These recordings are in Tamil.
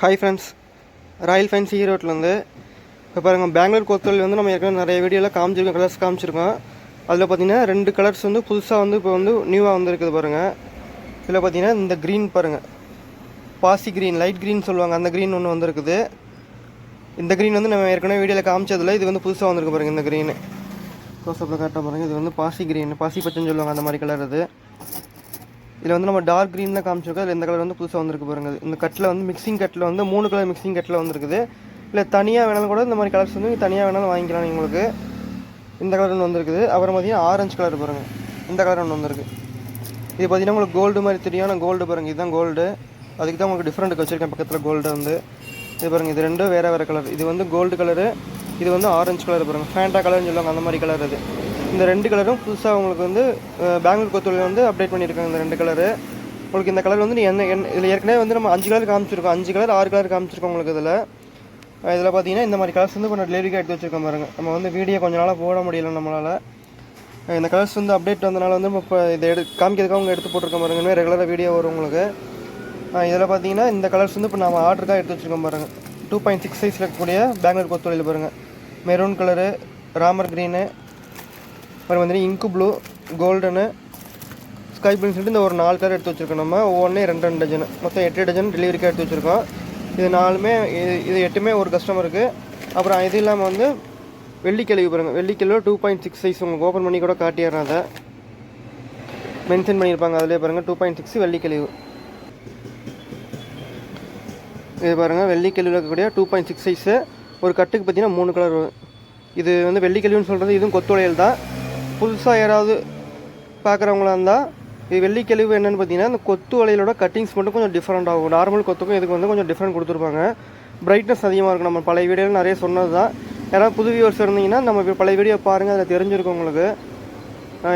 ஹாய் ஃப்ரெண்ட்ஸ் ராயல் ஃபேன்சி ஈரோட்லேருந்து இப்போ பாருங்கள் பெங்களூர் கொத்தல் வந்து நம்ம ஏற்கனவே நிறைய வீடியோவில் காமிச்சிருக்கோம் கலர்ஸ் காமிச்சிருக்கோம். அதில் பார்த்தீங்கன்னா ரெண்டு கலர்ஸ் வந்து புதுசாக வந்து இப்போ வந்து நியூவாக வந்துருக்குது பாருங்கள் இதில் பார்த்தீங்கன்னா இந்த க்ரீன் பாருங்கள் பாசி க்ரீன் லைட் க்ரீன் சொல்லுவாங்க அந்த க்ரீன் ஒன்று வந்திருக்குது. இந்த க்ரீன் வந்து நம்ம ஏற்கனவே வீடியோவில் காமிச்சதில் இது வந்து புதுசாக வந்திருக்கு பாருங்கள் இந்த க்ரீனு க்ளோஸ்அப்பில் காட்ட பாருங்கள் இது வந்து பாசி க்ரீன் பாசி பச்சைன்னு சொல்லுவாங்க அந்த மாதிரி கலர் இது. இதில் வந்து நம்ம டார்க் க்ரீன் தான் காமிச்சிருக்கோம். அதில் இந்த கலர் வந்து புதுசாக வந்திருக்கு பாருங்க. இந்த கட்டில் வந்து மிக்சிங் கட்டில் வந்து மூணு கலர் மிக்சிங் கட்டில் வந்துருக்குது. இல்லை தனியாக வேணாலும் கூட இந்த மாதிரி கலர்ஸ் வந்து தனியாக வேணாலும் வாங்கிக்கலாம் உங்களுக்கு இந்த கலர் ஒன்று வந்திருக்குது. அப்புறம் பார்த்தீங்கன்னா ஆரஞ்சு கலர் பாருங்கள் இந்த கலர் ஒன்று வந்திருக்கு. இது பார்த்தீங்கன்னா உங்களுக்கு கோல்டு மாதிரி தெரியும். ஆனால் கோல்டு பாருங்கள் இதுதான் கோல்டு அதுக்கு தான் உங்களுக்கு டிஃப்ரெண்ட்டுக்கு வச்சிருக்கேன். பக்கத்தில் கோல்டு வந்து. இது பாருங்கள் இது ரெண்டும் வேறு வேறு கலர் இது வந்து கோல்டு கலரு இது வந்து ஆரஞ்சு கலர் பாருங்க. ஃபேண்டா கலர்னு சொல்லுவாங்க அந்த மாதிரி கலர் அது. இந்த ரெண்டு கலரும் புதுசாக உங்களுக்கு வந்து பெங்களூர் கொத்தூரில் வந்து அப்டேட் பண்ணியிருக்காங்க இந்த ரெண்டு கலரு உங்களுக்கு இந்த கலர் வந்து நீ என்ன என்ன இதில் ஏற்கனவே வந்து நம்ம அஞ்சு கலர் காமிச்சிருக்கோம். அஞ்சு கலர் ஆறு கலர் காமிச்சிருக்கோம் உங்களுக்கு இதில். இதில் பார்த்தீங்கன்னா இந்த மாதிரி கலர்ஸ் வந்து இப்போ நான் எடுத்து வச்சிருக்கோம் பாருங்க. நம்ம வந்து வீடியோ கொஞ்ச நாளாக போட முடியல நம்மளால். இந்த கலர்ஸ் வந்து அப்டேட் வந்தனால வந்து நம்ம இப்போ இதை எடு காமிக்கிறதுக்காக அவங்க எடுத்து போட்டிருக்க பாருங்க. இன்னும் ரெகுலராக வீடியோ வரும் உங்களுக்கு. இதில் பார்த்தீங்கன்னா இந்த கலர்ஸ் வந்து இப்போ நம்ம ஆர்டருக்காக எடுத்து வச்சிருக்கோம் பாருங்க. டூ பாயிண்ட் சிக்ஸ் சைஸில் இருக்கக்கூடிய பெங்களூர் கொத்தொழில் பாருங்கள் மெரூன் கலரு ராமர் க்ரீனு அப்புறம் வந்து இங்கு ப்ளூ கோல்டனு ஸ்கை ப்ளூன்னு சொல்லிட்டு இந்த ஒரு நாலு கலர் எடுத்து வச்சுருக்கோம் நம்ம. ஒவ்வொன்றே ரெண்டு ரெண்டு டஜன். மொத்தம் எட்டு டஜன் டெலிவரிக்காக எடுத்து வச்சுருக்கோம். இது நாலுமே இது இது எட்டுமே ஒரு கஸ்டமருக்கு அப்புறம் இது இல்லாமல் வந்து வெள்ளிக்கிழவி பாருங்கள் வெள்ளிக்கிழவு டூ பாயிண்ட் சிக்ஸ் சைஸ் உங்களுக்கு ஓப்பன் பண்ணி கூட காட்டிடுறேன் அதை. மென்ஷன் பண்ணியிருப்பாங்க. அதிலே பாருங்கள் டூ பாயிண்ட் சிக்ஸ் வெள்ளிக்கிழவு இது பாருங்கள் வெள்ளிக்கிழவில் இருக்கக்கூடிய டூ பாயிண்ட் சிக்ஸ் சைஸு ஒரு கட்டுக்கு பார்த்தீங்கன்னா மூணு கலர் வரும். இது வந்து வெள்ளிக்கிழவுன்னு சொல்கிறது இதுவும் கொத்துடையல் தான். புதுசாக யாராவது பார்க்குறவங்களா இருந்தால் இது வெள்ளிக்கழிவு என்னென்னு பார்த்தீங்கன்னா இந்த கொத்து வளையலோட கட்டிங்ஸ் மட்டும் கொஞ்சம் டிஃப்ரெண்ட் ஆகும். நார்மல் கொத்துக்கும் இதுக்கு வந்து கொஞ்சம் டிஃப்ரெண்ட் கொடுத்துருப்பாங்க. பிரைட்னஸ் அதிகமாக இருக்கும் நம்ம பழைய வீடியோவில் நிறைய சொன்னது தான் யாராவது புது வியூவர்ஸ் இருந்தீங்கன்னா நம்ம பழைய வீடியோ பாருங்கள் அதில் தெரிஞ்சிருக்கும் உங்களுக்கு.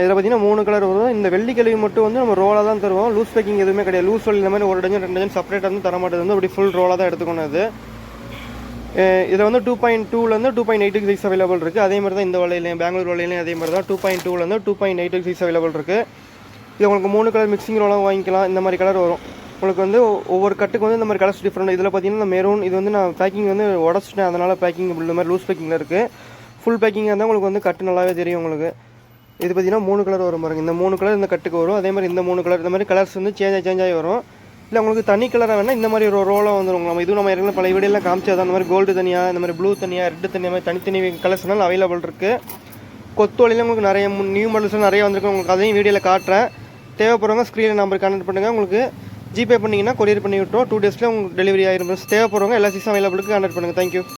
இதில் பார்த்தீங்கன்னா மூணு கலர் வரும். இந்த வெள்ளிக்கிழவி மட்டும் வந்து நம்ம ரோலாக தான் தருவோம். லூஸ் பேக்கிங் எதுவுமே கிடையாது. லூஸ் வழி இந்த மாதிரி ஒரு டஜன் ரெண்டு டஜன் செப்பரேட்டாக வந்து தர மாட்டேது வந்து அப்படி ஃபுல் ரோலாக தான் எடுத்துக்கணும் இது இதில் வந்து டூ பாயிண்ட் டூலேருந்து two point eight six available இருக்குது அதே மாதிரி தான் இந்த வலையிலையும் பெங்களூர் வலையிலையும் அதே மாதிரி தான் டூ பாயிண்ட் டூலேருந்து two point eight six available இருக்குது இது உங்களுக்கு மூணு கலர் மிக்சிங் ரோலாக வாங்கிக்கலாம். இந்த மாதிரி கலர் வரும். உங்களுக்கு வந்து ஒவ்வொரு கட்டுக்கு வந்து இந்த மாதிரி கலர்ஸ் டிஃப்ரெண்ட் இதில் பார்த்தீங்கன்னா மெரூன் இது வந்து நான் பேக்கிங் வந்து உடச்சிட்டேன். அதனால் பேக்கிங் இந்த மாதிரி லூஸ் பேக்கிங்கில் இருக்குது ஃபுல் பேக்கிங்காக இருந்தால் உங்களுக்கு வந்து கட்டு நல்லாவே தெரியும் உங்களுக்கு. இது பார்த்தீங்கன்னா மூணு கலர் வரும் பாருங்க. இந்த மூணு கலர் இந்த கட்டுக்கு வரும். அதே மாதிரி இந்த மூணு கலர் இந்த மாதிரி கலர்ஸ் வந்து சேஞ்ச் சேஞ்ச் ஆகி வரும். இல்லை உங்களுக்கு தனி கலராக வேணால் இந்த மாதிரி ஒரு ரோலாக வந்துடும் நம்ம இதுவும் நம்ம ஏற்கனவே பழைய வீடியோலாம் காமிச்சது அந்த மாதிரி கோல்டு தனியாக இந்த மாதிரி ப்ளூ தனியாக ரெட்டு தனியாக மாதிரி தனித்தனி கலர்ஸ்னாலும் அவைலபிள் இருக்குது கொத்தோலியில் உங்களுக்கு நிறைய நியூ மாடல்ஸ்லாம் நிறைய வந்திருக்கு. உங்களுக்கு அதையும் வீடியோவில் காட்டுறேன். தேவைப்படுறவங்க ஸ்க்ரீனில் நம்பர் கனெக்ட் பண்ணுங்கள் உங்களுக்கு ஜிபே பண்ணிங்கன்னா கொரியர் பண்ணி விட்டுரும். டூ டேஸில் உங்களுக்கு டெலிவரி ஆயிரும். தேவைப்படுறவங்க எல்லா சீஸும் அவைலபிளுக்கு கனெக்ட் பண்ணுங்கள் தேங்க்யூ